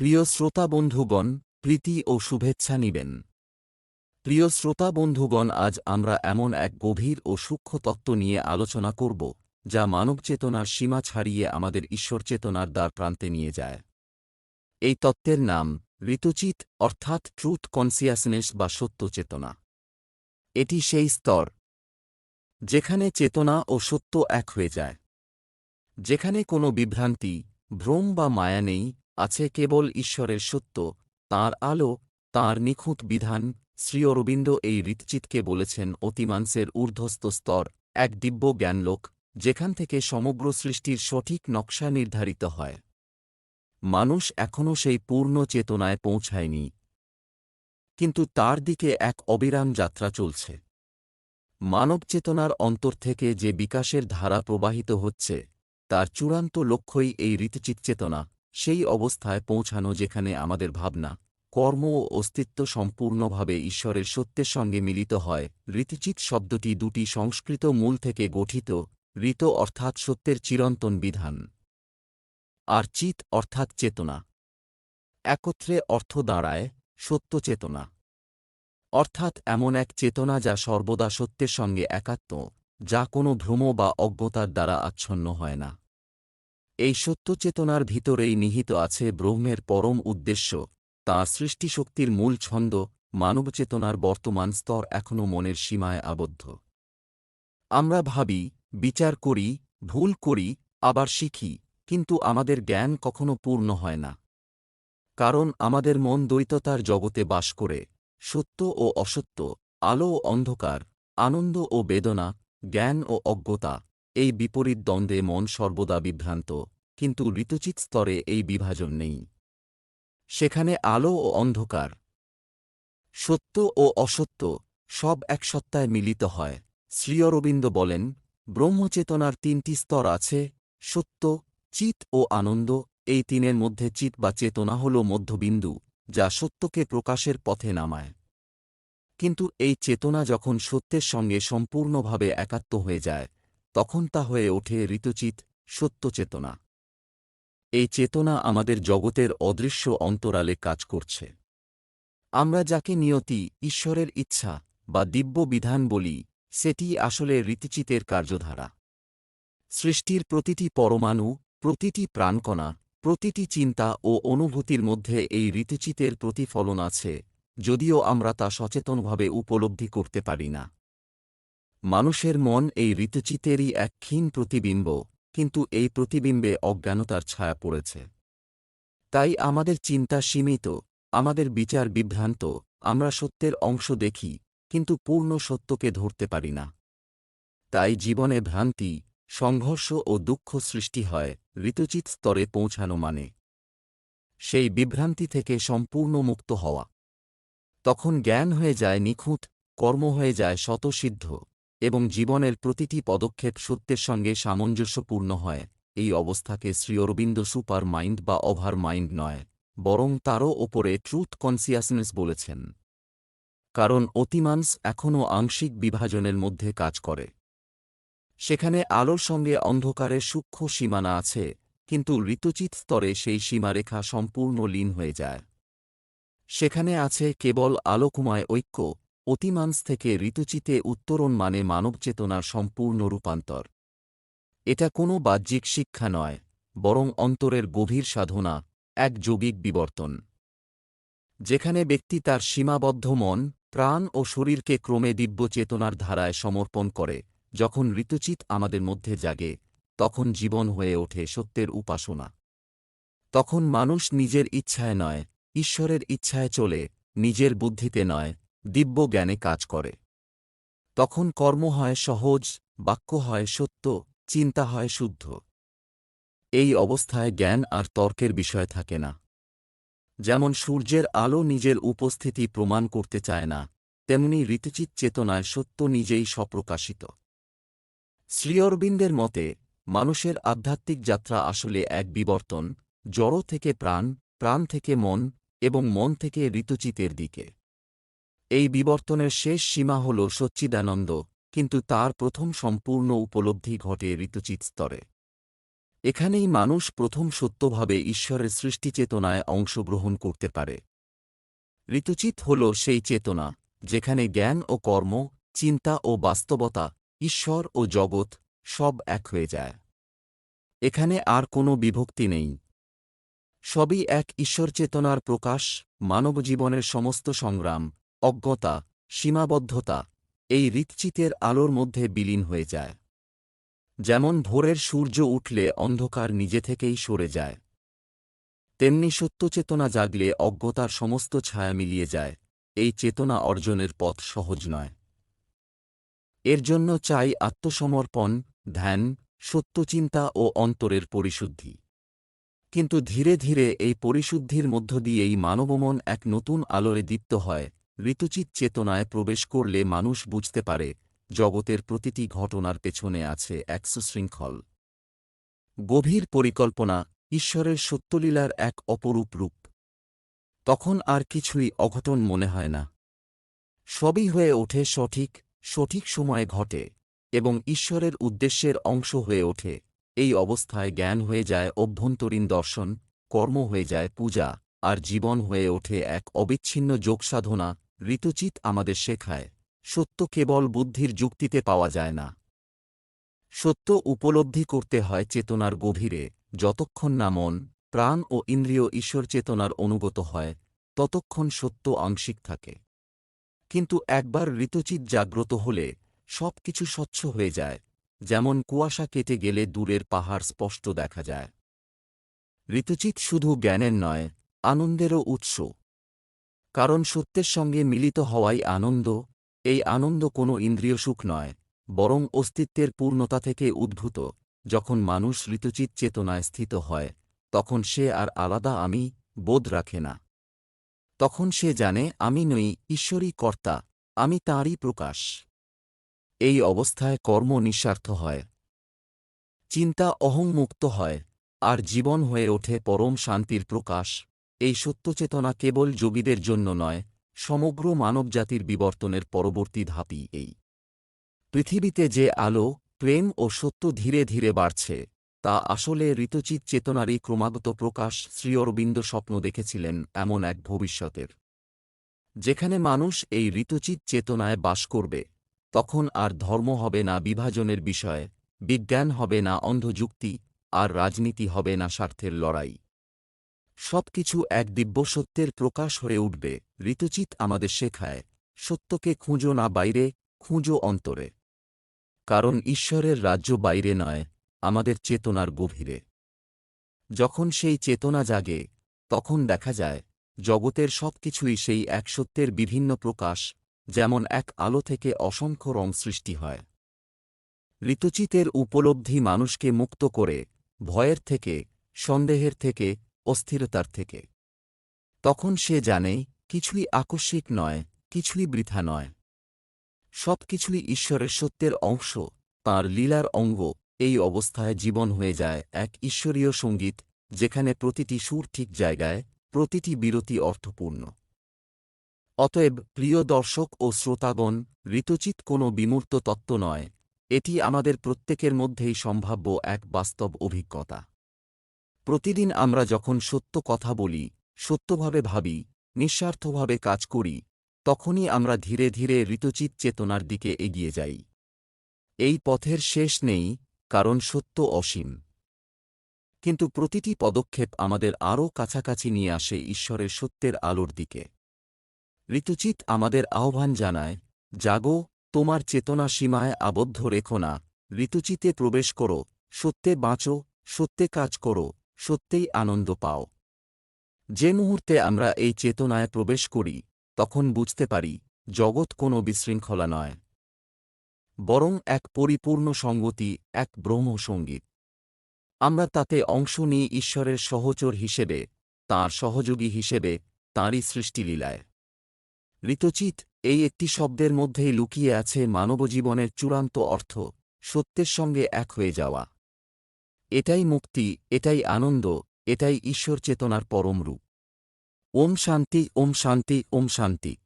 প্রিয় শ্রোতা বন্ধুগণ, প্রীতি ও শুভেচ্ছা নিবেন। প্রিয় শ্রোতা বন্ধুগণ, আজ আমরা এমন এক গভীর ও সূক্ষ্ম তত্ত্ব নিয়ে আলোচনা করব, যা মানব চেতনার সীমা ছাড়িয়ে আমাদের ঈশ্বর চেতনার দ্বার প্রান্তে নিয়ে যায়। এই তত্ত্বের নাম, ঋতুচিত, অর্থাৎ ট্রুথ কনসিয়াসনেস বা সত্য চেতনা। এটি সেই স্তর, যেখানে চেতনা ও সত্য এক হয়ে যায়। যেখানে কোনো বিভ্রান্তি, ভ্রম বা মায়া নেই আছে কেবল ঈশ্বরের সত্য, তাঁর আলো, তাঁর নিখুঁত বিধান। শ্রী অরবিন্দ এই ঋতচিতকে বলেছেন অতিমাংসের ঊর্ধ্বস্ত স্তর, এক দিব্য জ্ঞানলোক, যেখান থেকে সমগ্র সৃষ্টির সঠিক নকশা নির্ধারিত হয়। মানুষ এখনও সেই পূর্ণ চেতনায় পৌঁছায়নি। কিন্তু তার দিকে এক অবিরাম যাত্রা চলছে। মানব চেতনার অন্তর থেকে যে বিকাশের ধারা প্রবাহিত হচ্ছে, তার চূড়ান্ত লক্ষ্যই এই ঋতুচিত চেতনা। সেই অবস্থায় পৌঁছানো যেখানে আমাদের ভাবনা, কর্ম ও অস্তিত্ব সম্পূর্ণভাবে ঈশ্বরের সত্যের সঙ্গে মিলিত হয়। ঋতুচিত শব্দটি দুটি সংস্কৃত মূল থেকে গঠিত, ঋত অর্থাৎ সত্যের চিরন্তন বিধান, আর চিত অর্থাৎ চেতনা। একত্রে অর্থ দাঁড়ায়, সত্য চেতনা। অর্থাৎ এমন এক চেতনা যা সর্বদা সত্যের সঙ্গে একাত্ম, যা কোনো ভ্রম বা অজ্ঞতার দ্বারা আচ্ছন্ন হয় না। এই সত্য চেতনার ভিতরেই নিহিত আছে ব্রহ্মের পরম উদ্দেশ্য, তাঁর সৃষ্টিশক্তির মূল ছন্দ, মানবচেতনার বর্তমান স্তর এখনও মনের সীমায় আবদ্ধ। আমরা ভাবি, বিচার করি, ভুল করি, আবার শিখি, কিন্তু আমাদের জ্ঞান কখনো পূর্ণ হয় না। কারণ আমাদের মন দ্বৈততার জগতে বাস করে, সত্য ও অসত্য, আলো ও অন্ধকার, আনন্দ ও বেদনা, জ্ঞান ও অজ্ঞতা। এই বিপরীত দ্বন্দ্বে মন সর্বদা বিভ্রান্ত, কিন্তু ঋতুচিত স্তরে এই বিভাজন নেই। সেখানে আলো ও অন্ধকার। সত্য ও অসত্য সব এক সত্তায় মিলিত হয়। শ্রীঅরবিন্দ বলেন, ব্রহ্মচেতনার তিনটি স্তর আছে, সত্য, চিত ও আনন্দ। এই তিনের মধ্যে চিত বা চেতনা হল মধ্যবিন্দু, যা সত্যকে প্রকাশের পথে নামায়। কিন্তু এই চেতনা যখন সত্যের সঙ্গে সম্পূর্ণভাবে একাত্ম হয়ে যায় তখন তা হয়ে ওঠে ঋতুচিত সত্য চেতনা এই চেতনা আমাদের জগতের অদৃশ্য অন্তরালে কাজ করছে। আমরা যাকে নিয়তি, ঈশ্বরের ইচ্ছা বা দিব্য বিধান বলি, সেটি আসলে ঋতুচিতের কার্যধারা। সৃষ্টির প্রতিটি পরমাণু, প্রতিটি প্রাণকণা, প্রতিটি চিন্তা ও অনুভূতির মধ্যে এই ঋতুচিতের প্রতিফলন আছে, যদিও আমরা তা সচেতনভাবে উপলব্ধি করতে পারি না। মানুষের মন এই ঋতুচিতেরই এক ক্ষীণ প্রতিবিম্ব, কিন্তু এই প্রতিবিম্বে অজ্ঞানতার ছায়া পড়েছে। তাই আমাদের চিন্তা সীমিত, আমাদের বিচার বিভ্রান্ত, আমরা সত্যের অংশ দেখি, কিন্তু পূর্ণ সত্যকে ধরতে পারি না। তাই জীবনে ভ্রান্তি, সংঘর্ষ ও দুঃখ সৃষ্টি হয় ঋতুচিত স্তরে পৌঁছানো মানে। সেই বিভ্রান্তি থেকে সম্পূর্ণ মুক্ত হওয়া। তখন জ্ঞান হয়ে যায় নিখুঁত, কর্ম হয়ে যায় শতসিদ্ধ এবং জীবনের প্রতিটি পদক্ষেপ সত্যের সঙ্গে সামঞ্জস্যপূর্ণ হয়। এই অবস্থাকে শ্রীঅরবিন্দ সুপার মাইন্ড বা ওভার মাইন্ড নয়, বরং তারও ওপরে ট্রুথ কনসিয়াসনেস বলেছেন। কারণ অতিমাংস এখনও আংশিক বিভাজনের মধ্যে কাজ করে। সেখানে আলোর সঙ্গে অন্ধকারের সূক্ষ্ম সীমানা আছে, কিন্তু ঋতুচিত স্তরে সেই সীমারেখা সম্পূর্ণ লীন হয়ে যায়। সেখানে আছে কেবল আলোকময় ঐক্য অতিমাংস থেকে ঋতুচিতে উত্তরণ মানে মানবচেতনার সম্পূর্ণ রূপান্তর। এটা কোনো বাহ্যিক শিক্ষা নয়, বরং অন্তরের গভীর সাধনা, এক যৌগিক বিবর্তন। যেখানে ব্যক্তি তার সীমাবদ্ধ মন, প্রাণ ও শরীরকে ক্রমে দিব্য চেতনার ধারায় সমর্পণ করে, যখন ঋতুচিত আমাদের মধ্যে জাগে, তখন জীবন হয়ে ওঠে সত্যের উপাসনা। তখন মানুষ নিজের ইচ্ছায় নয়, ঈশ্বরের ইচ্ছায় চলে, নিজের বুদ্ধিতে নয় দিব্য জ্ঞানে কাজ করে। তখন কর্ম হয় সহজ, বাক্য হয় সত্য, চিন্তা হয় শুদ্ধ। এই অবস্থায় জ্ঞান আর তর্কের বিষয় থাকে না। যেমন সূর্যের আলো নিজের উপস্থিতি প্রমাণ করতে চায় না, তেমনি ঋতুচিত চেতনায় সত্য নিজেই স্বপ্রকাশিত। শ্রীঅরবিন্দের মতে, মানুষের আধ্যাত্মিক যাত্রা আসলে এক বিবর্তন, জড় থেকে প্রাণ প্রাণ থেকে মন এবং মন থেকে ঋতুচিতের দিকে। এই বিবর্তনের শেষ সীমা হল সচ্চিদানন্দ, কিন্তু তার প্রথম সম্পূর্ণ উপলব্ধি ঘটে ঋতুচিত স্তরে। এখানেই মানুষ প্রথম সত্যভাবে ঈশ্বরের সৃষ্টিচেতনায় অংশগ্রহণ করতে পারে। ঋতুচিত হল সেই চেতনা, যেখানে জ্ঞান ও কর্ম, চিন্তা ও বাস্তবতা, ঈশ্বর ও জগৎ, সব এক হয়ে যায়। এখানে আর কোনো বিভক্তি নেই। সবই এক ঈশ্বর চেতনার প্রকাশ মানব জীবনের সমস্ত সংগ্রাম। অজ্ঞতা, সীমাবদ্ধতা, এই ঋতচিতের আলোর মধ্যে বিলীন হয়ে যায়। যেমন ভোরের সূর্য উঠলে অন্ধকার নিজে থেকেই সরে যায়। তেমনি সত্যচেতনা জাগলে অজ্ঞতার সমস্ত ছায়া মিলিয়ে যায়। এই চেতনা অর্জনের পথ সহজ নয়। এর জন্য চাই আত্মসমর্পণ, ধ্যান, সত্যচিন্তা ও অন্তরের পরিশুদ্ধি। কিন্তু ধীরে ধীরে এই পরিশুদ্ধির মধ্য দিয়েই মানবমন এক নতুন আলোরে দীপ্ত হয়। ঋতুচিত চেতনায় প্রবেশ করলে মানুষ বুঝতে পারে, জগতের প্রতিটি ঘটনার পেছনে আছে এক সুশৃঙ্খল। গভীর পরিকল্পনা, ঈশ্বরের সত্যলীলার এক অপরূপ রূপ। তখন আর কিছুই অঘটন মনে হয় না। সবই হয়ে ওঠে সঠিক সঠিক সময়ে ঘটে এবং ঈশ্বরের উদ্দেশ্যের অংশ হয়ে ওঠে। এই অবস্থায় জ্ঞান হয়ে যায় অভ্যন্তরীণ দর্শন, কর্ম হয়ে যায় পূজা, আর জীবন হয়ে ওঠে এক অবিচ্ছিন্ন যোগসাধনা ঋতুচিত আমাদের শেখায়, সত্য কেবল বুদ্ধির যুক্তিতে পাওয়া যায় না। সত্য উপলব্ধি করতে হয় চেতনার গভীরে, যতক্ষণ না মন, প্রাণ ও ইন্দ্রিয় ঈশ্বর চেতনার অনুগত হয়, ততক্ষণ সত্য আংশিক থাকে। কিন্তু একবার ঋতুচিত জাগ্রত হলে সব কিছু স্বচ্ছ হয়ে যায়, যেমন কুয়াশা কেটে গেলে দূরের পাহাড় স্পষ্ট দেখা যায়। ঋতুচিত শুধু জ্ঞানের নয়, আনন্দেরও উৎস। কারণ সত্যের সঙ্গে মিলিত হওয়াই আনন্দ, এই আনন্দ কোনো ইন্দ্রিয় সুখ নয়, বরং অস্তিত্বের পূর্ণতা থেকে উদ্ভূত। যখন মানুষ ঋতুচিত চেতনায় স্থিত হয়, তখন সে আর আলাদা আমি বোধ রাখে না। তখন সে জানে, আমি নই, ঈশ্বরই কর্তা, আমি তাঁরই প্রকাশ। এই অবস্থায় কর্ম নিঃস্বার্থ হয়। চিন্তা অহংমুক্ত হয়, আর জীবন হয়ে ওঠে পরম শান্তির প্রকাশ। এই সত্যচেতনা কেবল যোগীদের জন্য নয়, সমগ্র মানবজাতির বিবর্তনের পরবর্তী ধাপই এই। পৃথিবীতে যে আলো, প্রেম ও সত্য ধীরে ধীরে বাড়ছে, তা আসলে ঋতচিত চেতনারই ক্রমাগত প্রকাশ শ্রীঅরবিন্দ স্বপ্ন দেখেছিলেন এমন এক ভবিষ্যতের। যেখানে মানুষ এই ঋতচিত চেতনায় বাস করবে, তখন আর ধর্ম হবে না বিভাজনের বিষয়, বিজ্ঞান হবে না অন্ধযুক্তি, আর রাজনীতি হবে না স্বার্থের লড়াই। সব কিছু এক দিব্য সত্যের প্রকাশ হয়ে উঠবে, ঋতুচিত আমাদের শেখায়, সত্যকে খুঁজো না বাইরে, খুঁজো অন্তরে। কারণ ঈশ্বরের রাজ্য বাইরে নয়, আমাদের চেতনার গভীরে। যখন সেই চেতনা জাগে, তখন দেখা যায়, জগতের সব কিছুই সেই এক সত্যের বিভিন্ন প্রকাশ, যেমন এক আলো থেকে অসংখ্য রং সৃষ্টি হয়। ঋতুচিতের উপলব্ধি মানুষকে মুক্ত করে, ভয়ের থেকে, সন্দেহের থেকে অস্থিরতার থেকে। তখন সে জানে, কিছুই আকস্মিক নয়, কিছুই বৃথা নয়। সব কিছুই ঈশ্বরের সত্যের অংশ, তাঁর লীলার অঙ্গ, এই অবস্থায় জীবন হয়ে যায় এক ঈশ্বরীয় সংগীত, যেখানে প্রতিটি সুর ঠিক জায়গায়, প্রতিটি বিরতি অর্থপূর্ণ। অতএব, প্রিয় দর্শক ও শ্রোতাগণ, ঋতুচিত কোনো বিমূর্ত তত্ত্ব নয়, এটি আমাদের প্রত্যেকের মধ্যেই সম্ভাব্য এক বাস্তব অভিজ্ঞতা। প্রতিদিন আমরা যখন সত্য কথা বলি, সত্যভাবে ভাবি, নিঃস্বার্থভাবে কাজ করি, তখনই আমরা ধীরে ধীরে ঋতুচিত চেতনার দিকে এগিয়ে যাই। এই পথের শেষ নেই, কারণ সত্য অসীম। কিন্তু প্রতিটি পদক্ষেপ আমাদের আরও কাছাকাছি নিয়ে আসে ঈশ্বরের সত্যের আলোর দিকে। ঋতুচিত আমাদের আহ্বান জানায়, জাগো, তোমার চেতনা সীমায় আবদ্ধ রেখো না। ঋতুচিতে প্রবেশ করো, সত্যে বাঁচো, সত্যে কাজ করো। সত্যেই আনন্দ পাও। যে মুহূর্তে আমরা এই চেতনায় প্রবেশ করি, তখন বুঝতে পারি, জগৎ কোনো বিশৃঙ্খলা নয়। বরং এক পরিপূর্ণ সঙ্গতি, এক ব্রহ্মসঙ্গীত আমরা তাতে অংশ নিই ঈশ্বরের সহচর হিসেবে, তাঁর সহযোগী হিসেবে, তাঁরই সৃষ্টিলীলায়। ঋতচিত, এই একটি শব্দের মধ্যেই লুকিয়ে আছে মানবজীবনের চূড়ান্ত অর্থ, সত্যের সঙ্গে এক হয়ে যাওয়া। এটাই মুক্তি, এটাই আনন্দ, এটাই ঈশ্বর চেতনার পরম রূপ। ওম শান্তি ওম শান্তি ওম শান্তি